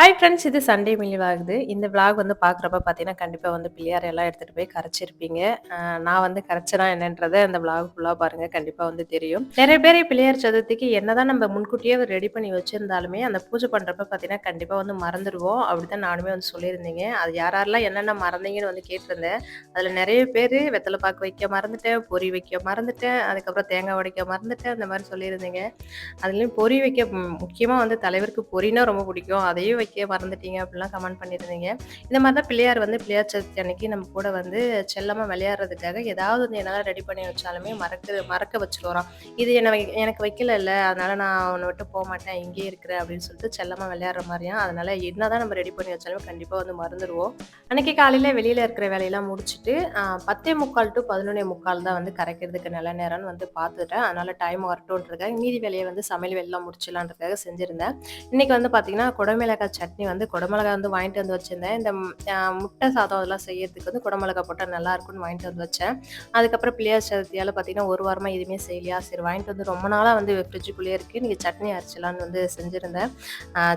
Hi friends இது Sunday மில்லிவாகுது இந்த விளாக் வந்து பார்க்குறப்ப பார்த்தீங்கன்னா கண்டிப்பாக வந்து பிள்ளையார் எல்லாம் எடுத்துகிட்டு போய் கரைச்சிருப்பீங்க. நான் வந்து கரைச்சனா என்னன்றதை அந்த விளாக் ஃபுல்லாக பாருங்கள் கண்டிப்பாக வந்து தெரியும். நிறைய பேர் பிள்ளையார் சதுர்த்திக்கு என்னதான் நம்ம முன்கூட்டியே ரெடி பண்ணி வச்சிருந்தாலுமே அந்த பூஜை பண்ணுறப்ப பார்த்தீங்கன்னா கண்டிப்பாக வந்து மறந்துடுவோம் அப்படி தான் நானுமே வந்து சொல்லியிருந்தீங்க. அது யார் யாரெல்லாம் என்னென்ன மறந்தீங்கன்னு வந்து கேட்டிருந்தேன். அதில் நிறைய பேர் வெத்தலை பாக்கு வைக்க மறந்துட்டேன் பொரி வைக்க மறந்துட்டேன் அதுக்கப்புறம் தேங்காய் உடைக்க மறந்துட்டேன் அந்த மாதிரி சொல்லியிருந்தீங்க. அதுலேயும் பொரி வைக்க முக்கியமாக வந்து தலைவருக்கு பொறினா ரொம்ப பிடிக்கும். அதையும் வைக்க மறந்துட்டீங்க அப்படிலாம் கமெண்ட் பண்ணியிருந்தீங்க. இந்த மாதிரி தான் பிள்ளையார் வந்து பிள்ளையார் சதுர்த்தி அன்னைக்கு நம்ம கூட வந்து செல்லமாக விளையாடுறதுக்காக ஏதாவது வந்து என்னால் ரெடி பண்ணி வச்சாலுமே மறக்க மறக்க வச்சுருவோம் இது என்ன வை- எனக்கு வைக்கல இல்லை அதனால நான் உன்னை விட்டு போக மாட்டேன் இங்கேயே இருக்கிறேன் அப்படின்னு சொல்லிட்டு செல்லமாக விளையாடுற மாதிரியா? அதனால என்னதான் நம்ம ரெடி பண்ணி வச்சாலுமே கண்டிப்பாக வந்து மறந்துடுவோம். அன்னைக்கு காலையில் வெளியில் இருக்கிற வேலையெல்லாம் முடிச்சுட்டு பத்தே முக்கால் டு பதினொன்னே முக்கால் தான் வந்து கரைக்கிறதுக்கு நல்ல நேரம்னு வந்து பார்த்துட்டேன். அதனால டைம் வரட்டும்ன்றதுக்காக மீதி வேலையை வந்து சமையல் வேலையெல்லாம் முடிச்சிடலான்றதுக்காக செஞ்சுருந்தேன். இன்னைக்கு வந்து பார்த்தீங்கன்னா குடமிளகாய் சட்னி வந்து குடமிளகாய் வந்து வாங்கிட்டு வந்து வச்சிருந்தேன். இந்த முட்டை சாதம் அதெல்லாம் செய்யறதுக்கு வந்து குடமிளகாய் போட்டால் நல்லா இருக்கும்னு வாங்கிட்டு வந்து வச்சேன். அதுக்கப்புறம் பிள்ளையார் சதுர்த்தியால் பார்த்தீங்கன்னா ஒரு வாரமாக எதுவுமே செய்யலையா? சரி வாங்கிட்டு வந்து ரொம்ப நாளாக வந்து ஃப்ரிட்ஜுக்குள்ளேயே இருக்குது நீங்கள் சட்னி அரைச்சலான்னு வந்து செஞ்சுருந்தேன்.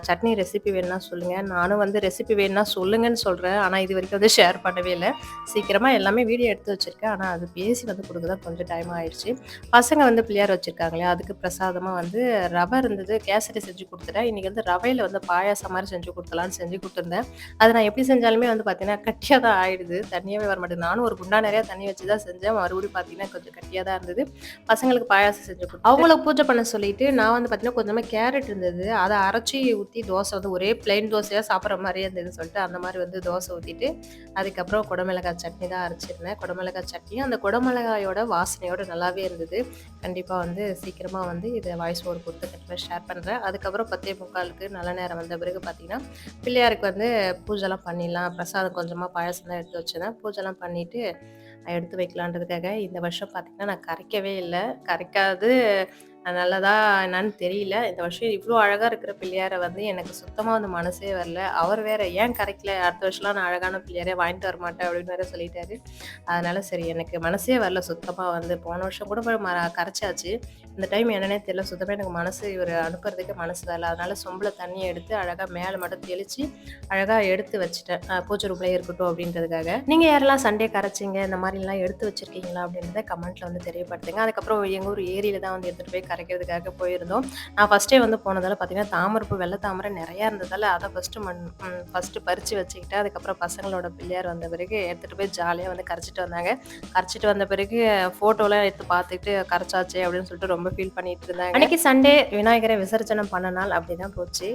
சட்னி ரெசிபி வேணும்னா சொல்லுங்கள் நானும் வந்து ரெசிபி வேணும்னா சொல்லுங்கன்னு சொல்கிறேன் ஆனால் இது வரைக்கும் வந்து ஷேர் பண்ணவே இல்லை. சீக்கிரமாக எல்லாமே வீடியோ எடுத்து வச்சுருக்கேன். ஆனால் அது பேசி வந்து கொடுக்க தான் கொஞ்சம் டைம் ஆயிடுச்சு. பசங்க வந்து பிள்ளையார் வச்சுருக்காங்களே அதுக்கு பிரசாதமாக வந்து ரவை இருந்தது. கேசரி செஞ்சு கொடுத்துட்டேன். இன்றைக்கி வந்து ரவையில் வந்து பாயாசம் மாதிரி செஞ்சு கொடுத்தலாம்னு செஞ்சு கொடுத்துருந்தேன். அது நான் எப்படி செஞ்சாலுமே வந்து பார்த்தீங்கன்னா கட்டியாக தான் ஆயிடுது. தண்ணியாகவே வர மாட்டேங்குது. நானும் ஒரு குண்டா நிறையா தண்ணி வச்சு தான் செஞ்சேன். மறுபடியும் பார்த்தீங்கன்னா கொஞ்சம் கட்டியாக தான் இருந்தது. பசங்களுக்கு பாயாசம் செஞ்சு கொடுத்தேன். அவங்கள பூஜை பண்ண சொல்லிட்டு நான் வந்து பார்த்தீங்கன்னா கொஞ்சமாக கேரட் இருந்தது. அதை அரைச்சி ஊற்றி தோசை வந்து ஒரே பிளைன் தோசையாக சாப்பிட்ற மாதிரியே இருந்ததுன்னு சொல்லிட்டு அந்த மாதிரி வந்து தோசை ஊற்றிட்டு அதுக்கப்புறம் குடமிளகாய் சட்னி தான் அரைச்சிருந்தேன். குடமிளகாய் சட்னி அந்த குடமிளகாயோட வாசனையோட நல்லாவே இருந்தது. கண்டிப்பாக வந்து சீக்கிரமாக வந்து இதை வாய்ஸ் ஓவர் கொடுத்து கண்டிப்பாக ஷேர் பண்ணுறேன் அதுக்கப்புறம் பத்தே முக்காலுக்கு நல்ல நேரம் வந்த பிறகு பார்த்தீங்கன்னா பிள்ளையாருக்கு வந்து பூஜைலாம் பண்ணிடலாம். பிரசாதம் கொஞ்சமாக பாயாசம் தான் எடுத்து வச்சிருந்தேன் பூஜைலாம் பண்ணிவிட்டு எடுத்து வைக்கலான்றதுக்காக இந்த வருஷம் பார்த்தீங்கன்னா நான் கரைக்கவே இல்லை. கரைக்காது. நல்லதா என்னன்னு தெரியல. இந்த வருஷம் இவ்வளோ அழகாக இருக்கிற பிள்ளையாரை வந்து எனக்கு சுத்தமாக வந்து மனசே வரல. அவர் வேற ஏன் கரைக்கல? அடுத்த வருஷம்லாம் நான் அழகான பிள்ளையாரே வாங்கிட்டு வர மாட்டேன் அப்படின்னு வேற சொல்லிட்டாரு. அதனால சரி எனக்கு மனசே வரல சுத்தமாக வந்து. போன வருஷம் கூட ம- கரைச்சாச்சு. இந்த டைம் என்னன்னே தெரியல. சுத்தமாக எனக்கு மனசு இவர் அனுப்புறதுக்கு மனசு வரல. அதனால சொம்பில் தண்ணியை எடுத்து அழகாக மேலே மட்டும் தெளித்து அழகாக எடுத்து வச்சுட்டேன். அஹ் ரூபாய் இருக்கட்டும் அப்படின்றதுக்காக. நீங்கள் யாரெல்லாம் சண்டே கரைச்சிங்க? இந்த மாதிரிலாம் எடுத்து வச்சிருக்கீங்களா அப்படின்றத கமெண்ட்டில் வந்து தெரியப்படுத்துங்க. அதுக்கப்புறம் எங்கள் ஊர் ஏரியில் தான் வந்து எடுத்துகிட்டு போய் கரைக்கிறதுக்காக போயிருந்தோம். நான் ஃபஸ்ட்டே வந்து போனதால் பார்த்தீங்கன்னா தாமரைப்பூ வெள்ளை தாமரை நிறையா இருந்ததால் அதை ஃபஸ்ட்டு மண் ஃபஸ்ட்டு பறித்து வச்சுக்கிட்டு அதுக்கப்புறம் பசங்களோட பிள்ளையார் வந்த பிறகு எடுத்துகிட்டு போய் ஜாலியாக வந்து கரைச்சிட்டு வந்தாங்க. கரைச்சிட்டு வந்த பிறகு ஃபோட்டோலாம் எடுத்து பார்த்துக்கிட்டு கரைச்சாச்சே அப்படின்னு சொல்லிட்டு ரொம்ப ஃபீல் பண்ணிட்டு இருந்தாங்க. அன்னைக்கு சண்டே விநாயகரை விசர்ஜனம் பண்ண நாள் அப்படி தான் போச்சு.